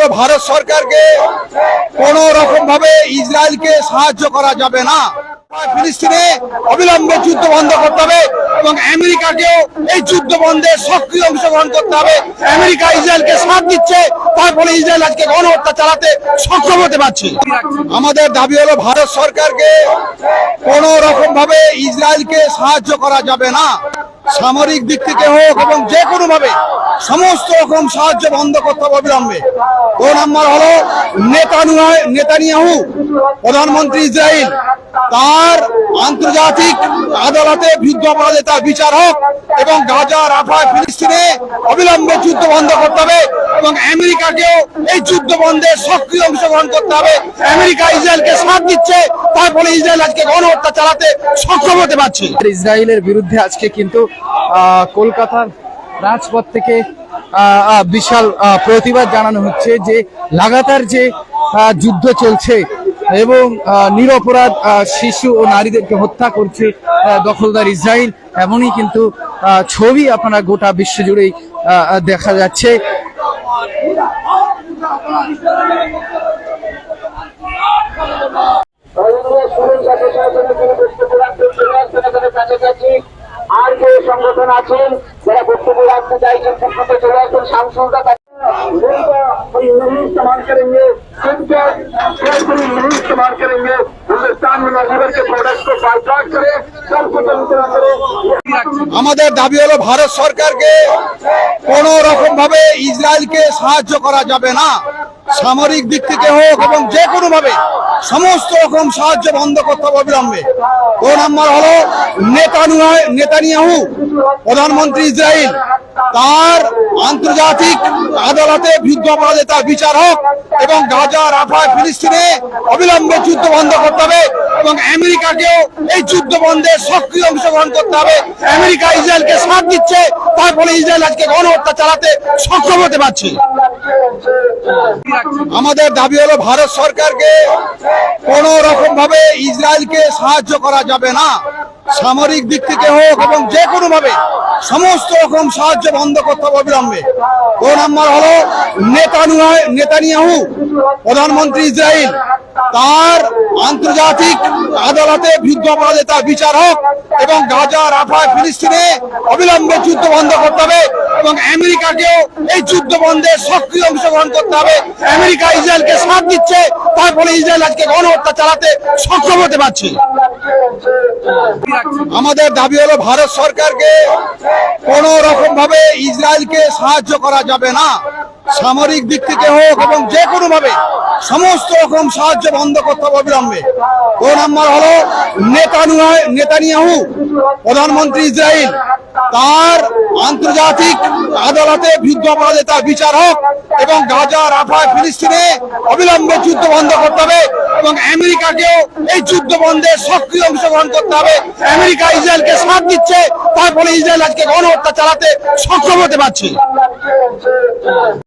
হলো ভারত সরকারকে কোন রকম ভাবে ইসরায়েলকে সাহায্য করা যাবে না। ফিলিস্তিনে অবিলম্বে যুদ্ধ বন্ধ করতে হবে এবং আমেরিকাকেও এই যুদ্ধ বন্ধে সক্রিয় অংশগ্রহণ করতে হবে। আমেরিকা ইসরায়েলকে সাথ দিচ্ছে, তার ফলে ইসরায়েল আজকে গণহত্যা চালাতে সক্ষম হতে পারছে। আমাদের দাবি হলো ভারত সরকারকে কোন রকম ভাবে ইসরায়েলকে সাহায্য করা যাবে না। সামরিক দিক থেকে হোক এবং যে কোনো ভাবে সমস্ত রকম সাহায্য বন্ধ করতে হবে অবিলম্বে। ও নাম্বার হলো নেতানিয়াহু নেতানিয়াহু, প্রধানমন্ত্রী ইসরায়েল, তার আন্তর্জাতিক আদালতে যুদ্ধ অপরাধে তার বিচার হোক এবং গাজা, রাফা, ফিলিস্তিনে অবিলম্বে যুদ্ধ বন্ধ করতে হবে এবং আমেরিকাকেও এই যুদ্ধ বন্ধে সক্রিয় অংশগ্রহণ করতে হবে। আমেরিকা ইসরায়েলকে সাথ দিচ্ছে তারপরে ইসরায়েল আজকে গণহত্যা চালাতে সক্ষম হতে পারছে। ইসরায়েলের বিরুদ্ধে আজকে কিন্তু কলকাতার রাজপথ থেকে বিশাল প্রতিবাদ জানানো হচ্ছে যে লাগাতার যে যুদ্ধ চলছে এবং নিরপরাধ শিশু ও নারীদেরকে হত্যা করছে দখলদার ইসরায়েল এমনই কিন্তু ছবি আপনারা গোটা বিশ্ব জুড়েই দেখা যাচ্ছে নরেন্দ্র শুরুর সাথে সাথে তিনি বক্তব্য রাখতে চলে আসছেন এখানে কাছাকাছি আর যে সংগঠন আছেন যারা বক্তব্য রাখতে চাইছেন প্রকৃত চলে আসছেন শামসুলদা नहीं इस्तेमाल करेंगे सिंपल कोई नहीं इस्तेमाल करेंगे हिंदुस्तान में नजीबर के प्रोडक्ट को बाइकाट करें सब कुछ करें আমাদের দাবি হলো ভারত সরকারকে কোন রকম ভাবে ইসরায়েলকে সাহায্য করা যাবে না সামরিক দিক থেকে হোক এবং যে কোনো ভাবে সমস্ত রকম সাহায্য বন্ধ করতে হবে অবিলম্বে। ও নাম্বার হলো নেতানিয়াহু প্রধানমন্ত্রী ইসরায়েল তার আন্তর্জাতিক আদালতে যুদ্ধ অপরাধে তার বিচার হোক এবং গাজা, রাফা, ফিলিস্তিনে অবিলম্বে যুদ্ধ বন্ধ করতে হবে এবং আমেরিকাকেও এই যুদ্ধ বন্ধে সক্রিয় অংশগ্রহণ করতে হবে। আমেরিকা ইসরায়েলকে সাথ দিচ্ছে, তার ফলে ইসরায়েল আজকে গণহত্যা চালাতে সক্ষম হতে পারছে। আমাদের দাবি হলো ভারত সরকারকে কোন রকম ভাবে ইসরায়েলকে সাহায্য করা যাবে না। সামরিক দিক থেকে হোক এবং যে কোনো ভাবে সমস্ত রকম সাহায্য বন্ধ করতে হবে অবিলম্বে। ও নাম্বার হলো নেতানিয়াহু নেতানিয়াহু, প্রধানমন্ত্রী ইসরায়েল, তার আন্তর্জাতিক আদালতে যুদ্ধ অপরাধে তার বিচার হোক এবং গাজা রাফা ফিলিস্তিনে অবিলম্বে যুদ্ধ বন্ধ করতে হবে। এবং আমেরিকাকেও এই যুদ্ধ বন্ধে সক্রিয় অংশগ্রহণ করতে হবে। আমেরিকা ইসরায়েলকে সাথ দিচ্ছে, তার ফলে ইসরায়েল আজকে গণহত্যা চালাতে সক্ষম হতে পারছে। আমাদের দাবি হলো, ভারত সরকারকে কোন রকম ভাবে ইসরায়েলকে সাহায্য করা যাবে না। সামরিক দিক থেকে হোক এবং যে কোনো ভাবে সমস্ত রকম সাহায্য বন্ধ করতে হবে অবিলম্বে। ও নাম্বার হলো, নেতানিয়াহু নেতানিয়াহু, প্রধানমন্ত্রী ইসরায়েল তার আন্তর্জাতিক আদালতে যুদ্ধ অপরাধে তার বিচার হোক এবং গাজা, রাফা, ফিলিস্তিনে অবিলম্বে যুদ্ধ বন্ধ করতে হবে এবং আমেরিকাকেও এই যুদ্ধ বন্ধে সক্রিয় অংশগ্রহণ করতে হবে। আমেরিকা ইসরায়েলকে সাথ দিচ্ছে, তারপরে ইসরায়েল আজকে গণহত্যা চালাতে সক্ষম হতে পারছে।